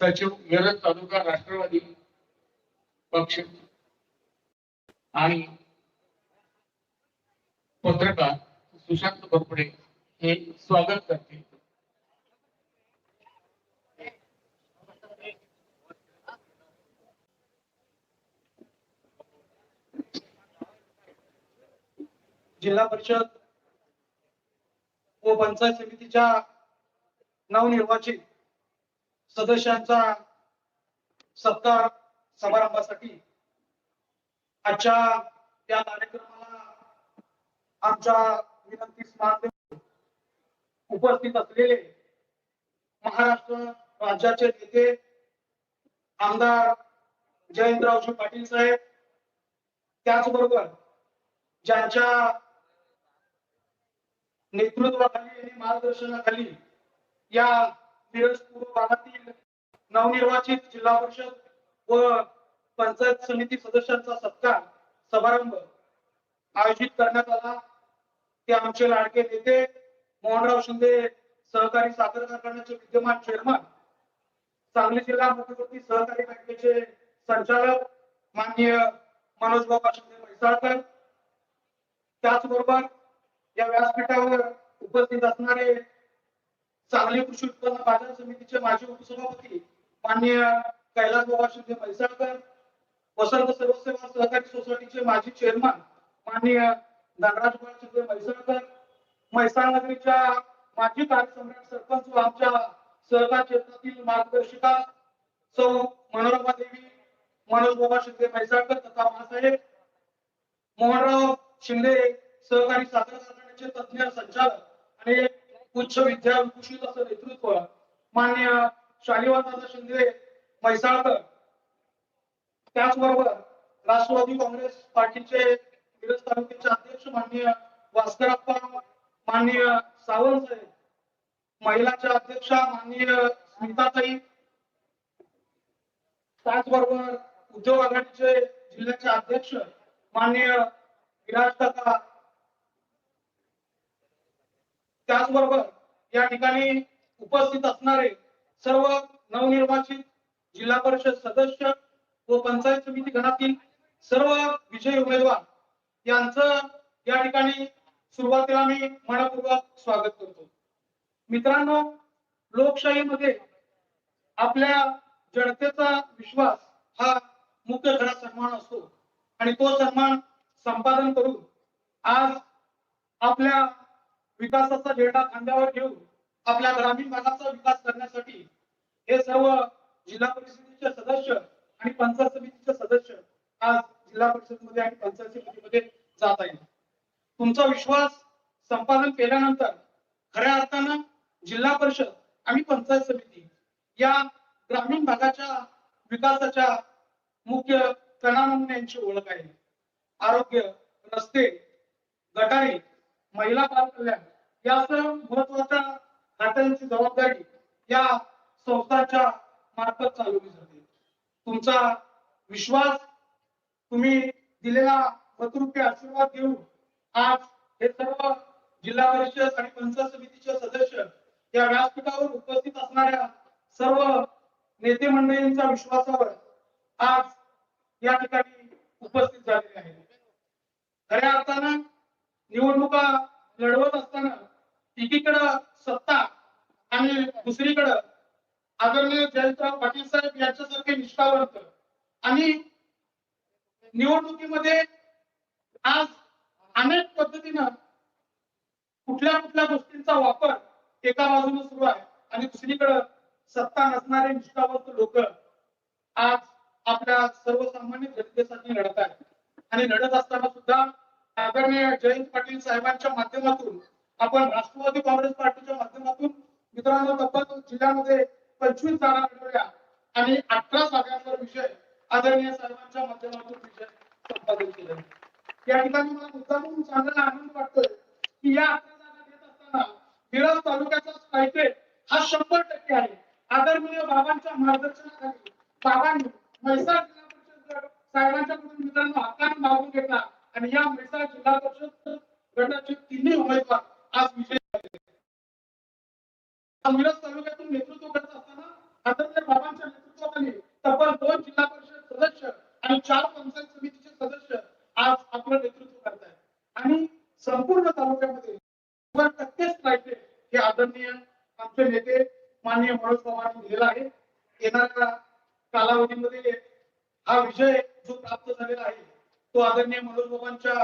सचिव मिरज तालुका राष्ट्रवादी पक्ष आणि पत्रकार सुशांत बरपडे हे स्वागत करते. जिल्हा परिषद व पंचायत समितीच्या नवनिर्वाचित सदस्यांचा सत्कार समारंभासाठी आजच्या या कार्यक्रमाला आमच्या विनंतीस मान देऊन उपस्थित असलेले महाराष्ट्र राज्याचे नेते आमदार जयंतरावजी पाटील साहेब त्याचबरोबर ज्यांच्या नेतृत्वाखाली आणि मार्गदर्शनाखाली या मिरज पूर्व भागातील नवनिर्वाचित जिल्हा परिषद व पंचायत समिती सदस्यांचा सत्कार समारंभ आयोजित करण्यात आला. ते आमचे लाडके नेते मोहनराव शिंदे सहकारी साखर कारखान्याचे विद्यमान चेअरमन सांगली जिल्हा मध्यवर्ती सहकारी बँकेचे संचालक माननीय मनोज बाबा शिंदे म्हैसाळकर. त्याचबरोबर या व्यासपीठावर उपस्थित असणारे सांगली कृषी उत्पन्न बाजार समितीचे माजी उपसभापती माननीय कैलास बाबा शिंदे म्हैसाळकर वसंत सर्वसेवा सहकारी सोसायटीचे माजी चेअरमन माननीय धनराज कुमार शिंदे म्हैसाळकर म्हैसाळ नगरीच्या माजी कार्यसम्राट सरपंच व आमच्या सहकार क्षेत्रातील मार्गदर्शिका सौ मनोरमा देवी मनोज बाबा शिंदे म्हैसाळकर तथा मासाहेब मोहनराव शिंदे सहकारी साखर कारखान्याचे तज्ञ संचालक आणि उच्च विद्या विभूषित असं नेतृत्व मान्य शालिवादादा शिंदे म्हैसाळकर. त्याचबरोबर राष्ट्रवादी काँग्रेस पार्टीचे मिरज तालुक्याचे अध्यक्ष माननीय भास्करप्पा माननीय सावंत साहेब महिलाच्या अध्यक्षा माननीय स्मिताताई त्याचबरोबर उद्योग आघाडीचे जिल्ह्याचे अध्यक्ष माननीय विराज काका त्याचबरोबर या ठिकाणी उपस्थित असणारे सर्व नवनिर्वाचित जिल्हा परिषद सदस्य व पंचायत समिती गणातील सर्व विजयी उमेदवार यांचं या ठिकाणी सुरुवातीला मी मनपूर्वक स्वागत करतो. मित्रांनो लोकशाहीमध्ये आपल्या जनतेचा विश्वास हा मुख्य खरा सन्मान असतो आणि तो सन्मान संपादन करून आज आपल्या विकासाचा झेंडा खांद्यावर घेऊन आपल्या ग्रामीण भागाचा विकास करण्यासाठी हे सर्व जिल्हा परिषदेचे सदस्य आणि पंचायत समितीचे सदस्य आज जिल्हा परिषदमध्ये आणि पंचायत समितीमध्ये जात आहेत. तुमचा विश्वास संपादन केल्यानंतर खऱ्या अर्थानं जिल्हा परिषद आणि पंचायत समिती या ग्रामीण भागाच्या विकासाच्या मुख्य कणा म्हणून यांची ओळख आहे. आरोग्य रस्ते गटारी महिला बाल कल्याण यासह महत्त्वाच्या खात्यांची जबाबदारी या संस्थांच्या मार्फत चालवली जाते. तुमचा विश्वास तुम्ही दिलेला मतरूपी आशीर्वाद घेऊन आज हे सर्व जिल्हा परिषद आणि पंचायत समितीचे सदस्य या व्यासपीठावर उपस्थित असणाऱ्या सर्व नेते मंडळींच्या विश्वासावर आज या ठिकाणी उपस्थित झालेले आहेत खऱ्या अर्थानं निवडणुका लढवत असताना एकीकडं सत्ता आणि दुसरीकडं आदरणीय जयंतराव पाटील साहेब यांच्यासारखे निष्ठावंत. आणि निवडणुकीमध्ये आज अनेक पद्धतीनं कुठल्या कुठल्या गोष्टींचा वापर एका बाजूने सुरू आहे आणि दुसरीकडे सत्ता नसणारे निष्ठावंत लोक आज आपल्या सर्वसामान्य जनतेसाठी लढत आहेत. आणि लढत असताना सुद्धा आदरणीय जयंत पाटील साहेबांच्या माध्यमातून आपण राष्ट्रवादी काँग्रेस पार्टीच्या माध्यमातून मित्रांनो तब्बल जिल्ह्यामध्ये पंचवीस जागा लढवल्या आणि अठरा जागांवर विषय आदरणीय साहेबांच्या माध्यमातून विषय संपादन केले. या ठिकाणी मला मुद्दा म्हणून सांगायला आनंद वाटतोय की या अठरा जागा घेत असताना मिरज तालुक्याचा स्ट्राईक रेट हा शंभर टक्के आहे. आदरणीय बाबांच्या मार्गदर्शनाखाली बाबांनी म्हैसाळ जिल्हा परिषद गट साहेबांच्याकडून मित्रांनो हाताने मागून घेतला आणि या म्हैसाळ जिल्हा परिषद गटाचे तिन्ही उमेदवार आज विजयी झाले. मिरज तालुक्यातून नेतृत्व करत जवळपास दोन जिल्हा परिषद सदस्य आणि चार पंचायत समितीचे सदस्य आज आपलं नेतृत्व करत आहेत आणि संपूर्ण तालुक्यामध्ये टक्केच पाहिजे हे आदरणीय आमचे नेते माननीय मनोज पवारांनी दिलेला आहे. येणाऱ्या कालावधीमध्ये हा विषय जो प्राप्त झालेला आहे तो आदरणीय मनोज बाबांच्या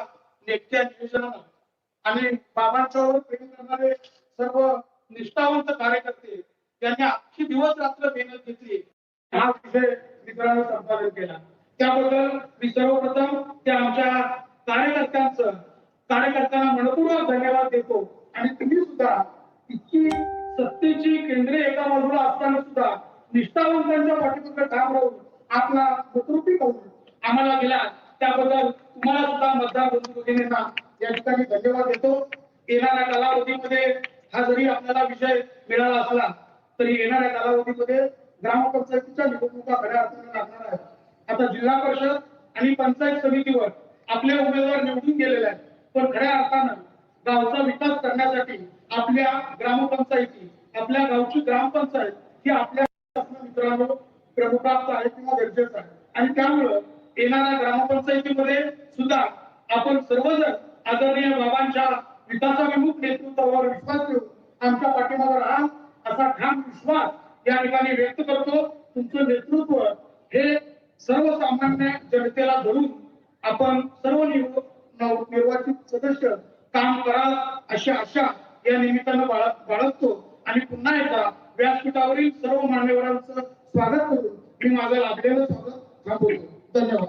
नेत्या नियोजनानं आणि बाबांच्यावर प्रेम करणारे सर्व निष्ठावंत कार्यकर्ते यांनी अख्खी दिवस रात्र मेहनत घेतली. हा विषय मित्रांनो संपादन केला. त्याबद्दल मी सर्वप्रथम त्या आमच्या कार्यकर्त्यांचं कार्यकर्त्यांना मनपूर्वक धन्यवाद देतो. आणि तुम्ही सुद्धा इतकी सत्तेची केंद्रे एका बाजूला असताना सुद्धा निष्ठावंतांच्या पाठीमागे ठाम राहून आपला नेतृत्व करून आम्हाला दिला. त्याबद्दल तुम्हाला सुद्धा मतदार बंधू भगिनींना या ठिकाणी धन्यवाद देतो. येणाऱ्या कालावधीमध्ये हा जरी आपल्याला विषय मिळाला असला तरी येणाऱ्या कालावधीमध्ये ग्रामपंचायतीच्या निवडणुका खऱ्या अर्थाने लागणार आहेत आता जिल्हा परिषद आणि पंचायत समितीवर आपले उमेदवार निवडून गेलेले आहेत. पण खऱ्या अर्थानं गावचा विकास करण्यासाठी आपल्या ग्रामपंचायती आपल्या गावची ग्रामपंचायत ही आपल्या मित्रांनो प्रमुखार्थ आहे किंवा गरजेचं आहे. आणि त्यामुळं येणाऱ्या ग्रामपंचायतीमध्ये सुद्धा आपण सर्वजण आदरणीय बाबांच्या विकासाभिमुख नेतृत्वावर विश्वास ठेवून आमच्या पाठीमागे राहा असा ठाम विश्वास या ठिकाणी व्यक्त करतो तुमचं नेतृत्व हे सर्वसामान्य जनतेला धरून आपण सर्व निर्वाचित सदस्य काम कराल अशी आशा या निमित्तानं बाळ- बाळगतो. आणि पुन्हा एकदा व्यासपीठावरील सर्व मान्यवरांचं स्वागत करून मी माझं लाभलेलं स्वागत धन्यवाद.